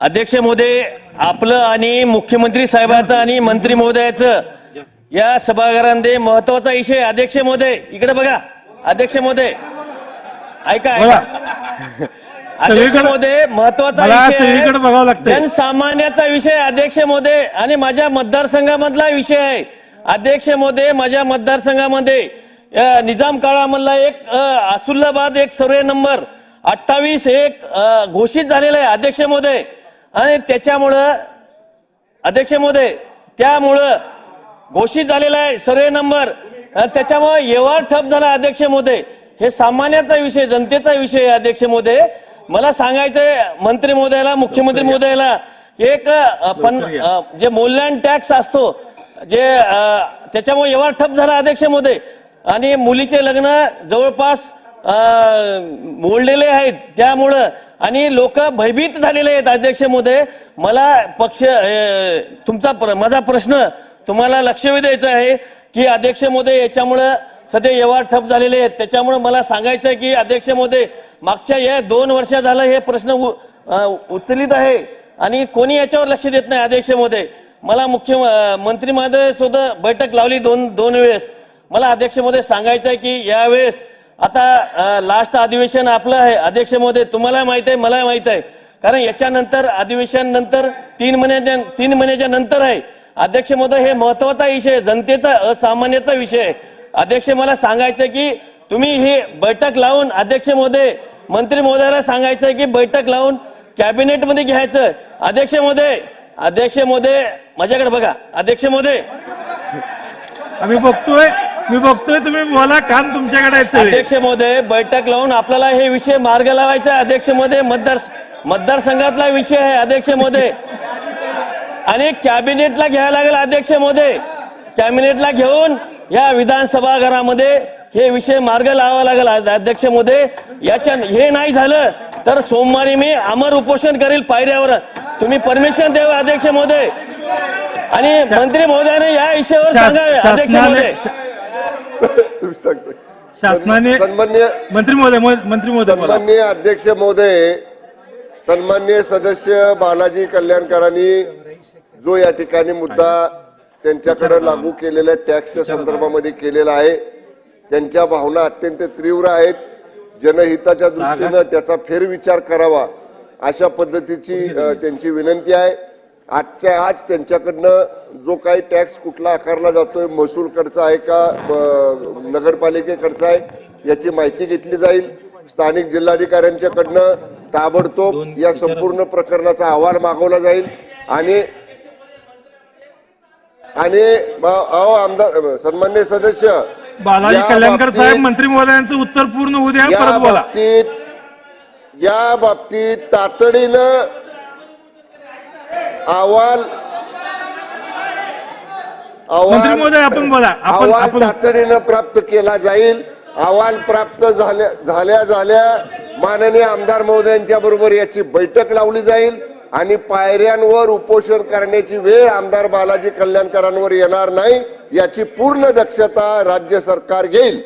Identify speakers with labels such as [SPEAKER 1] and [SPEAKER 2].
[SPEAKER 1] अध्यक्ष महोदय आपलं आणि मुख्यमंत्री साहेबाचं आणि मंत्री महोदयाचं या सभागृहामध्ये महत्त्वाचा विषय. अध्यक्ष महोदय इकडे बघा. अध्यक्ष महोदय ऐका अध्यक्ष महोदय
[SPEAKER 2] महत्त्वाचा
[SPEAKER 1] विषय. जनसामान्याचा विषय अध्यक्ष महोदय आणि माझ्या मतदारसंघामधला विषय आहे. अध्यक्ष महोदय माझ्या मतदारसंघामध्ये निजाम काळामधला एक अ, आसुल्लाबाद एक सर्वे नंबर अठ्ठावीस एक घोषित झालेला आहे. अध्यक्ष महोदय आणि त्याच्यामुळं अध्यक्ष महोदय त्यामुळं घोषित झालेला आहे सर्वे नंबर. त्याच्यामुळे येवार ठप झाला अध्यक्ष महोदय. हे सामान्याचा विषय जनतेचा विषय आहे अध्यक्ष महोदय. मला सांगायचंय मंत्री महोदयाला मुख्यमंत्री महोदयाला एक पण जे मूल्यांकन टॅक्स असतो जे त्याच्यामुळे येवार ठप झाला अध्यक्ष महोदय. आणि मुलीचे लग्न जवळपास मोडलेले आहेत. त्यामुळं आणि लोक भयभीत झालेले आहेत अध्यक्ष महोदय मला पक्ष तुमचा प्र- माझा प्रश्न तुम्हाला लक्ष द्यायचं आहे की अध्यक्ष महोदय याच्यामुळं सध्या व्यवहार ठप झालेले आहेत. त्याच्यामुळं मला सांगायचं आहे की अध्यक्ष महोदय मागच्या या दोन वर्षा झालं हे प्रश्न उ- उचलित आहे आणि कोणी याच्यावर लक्ष देत नाही अध्यक्ष महोदय मला मुख्य मंत्री महोदय सुद्धा बैठक लावली दोन दोन वेळेस. मला अध्यक्ष महोदय सांगायचं आहे की यावेळेस आता लास्ट अधिवेशन आपलं आहे. अध्यक्ष महोदय तुम्हाला माहीत आहे मला माहीत आहे. कारण याच्यानंतर अधिवेशन नंतर तीन महिन्याच्या तीन महिन्याच्या नंतर आहे. अध्यक्ष महोदय हे महत्त्वाचा विषय जनतेचा असामान्याचा विषय आहे. अध्यक्ष मला सांगायचं की तुम्ही हे बैठक लावून अध्यक्ष महोदय मंत्री महोदयाला सांगायचं की बैठक लावून कॅबिनेटमध्ये घ्यायचं. अध्यक्ष महोदय अध्यक्ष महोदय माझ्याकडे बघा. अध्यक्ष महोदय.
[SPEAKER 2] आम्ही बघतोय. मी बघतोय तुम्ही बोला काम तुमच्याकडे.
[SPEAKER 1] अध्यक्ष महोदय बैठक लावून आपल्याला हे विषय मार्ग लावायचा. अध्यक्ष महोदय मतदार मतदारसंघातला विषय आहे अध्यक्ष महोदय आणि कॅबिनेटला घ्यायला लागेल अध्यक्ष महोदय कॅबिनेटला घेऊन या विधानसभा घरामध्ये हे विषय मार्ग लावावा लागेल अध्यक्ष महोदय याच्या हे नाही झालं तर सोमवारी मी अमर उपोषण करेल पायऱ्यावर. तुम्ही परमिशन द्यावं अध्यक्ष महोदय आणि मंत्री महोदयाने या विषयावर सांगावे अध्यक्ष महोदय
[SPEAKER 3] तुम्ही सांगता.
[SPEAKER 2] शासनाने
[SPEAKER 3] सन्मान्य
[SPEAKER 2] मंत्री महोदय मंत्री महोदय बोला.
[SPEAKER 3] अध्यक्ष महोदय सन्मान्य सदस्य बालाजी कल्याणकरांनी जो या ठिकाणी मुद्दा त्यांच्याकडे लागू केलेल्या टॅक्सच्या संदर्भामध्ये केलेला आहे त्यांच्या भावना अत्यंत तीव्र आहेत. जनहिताच्या दृष्टीनं त्याचा फेरविचार करावा अशा पद्धतीची अ, त्यांची विनंती आहे. आजच्या आज त्यांच्याकडनं जो काही टॅक्स कुठला आकारला जातोय महसूल खर्च आहे का नगरपालिकेकडचा आहे याची माहिती घेतली जाईल. स्थानिक जिल्हाधिकाऱ्यांच्याकडनं ताबडतोब या संपूर्ण प्रकरणाचा अहवाल मागवला जाईल. आणि आणि अहो आमदार सन्मान्य सदस्य
[SPEAKER 2] बालाजी कल्याणकर साहेब मंत्री महोदयांचं उत्तर पूर्ण होऊ द्या
[SPEAKER 3] या
[SPEAKER 2] परत बोला.
[SPEAKER 3] बाबतीत या बाबतीत तातडीनं अहवाल
[SPEAKER 2] मंत्री महोदय, आपण बोला. आपण-
[SPEAKER 3] अहवाल
[SPEAKER 2] आपण-
[SPEAKER 3] तातडीनं प्राप्त केला जाईल. अहवाल प्राप्त झाल्या झाल्या झाल्या. माननीय आमदार महोदयांच्या बरोबर याची बैठक लावली जाईल आणि पायऱ्यांवर उपोषण करण्याची वेळ आमदार बालाजी कल्याणकरांवर येणार नाही याची पूर्ण दक्षता राज्य सरकार घेईल.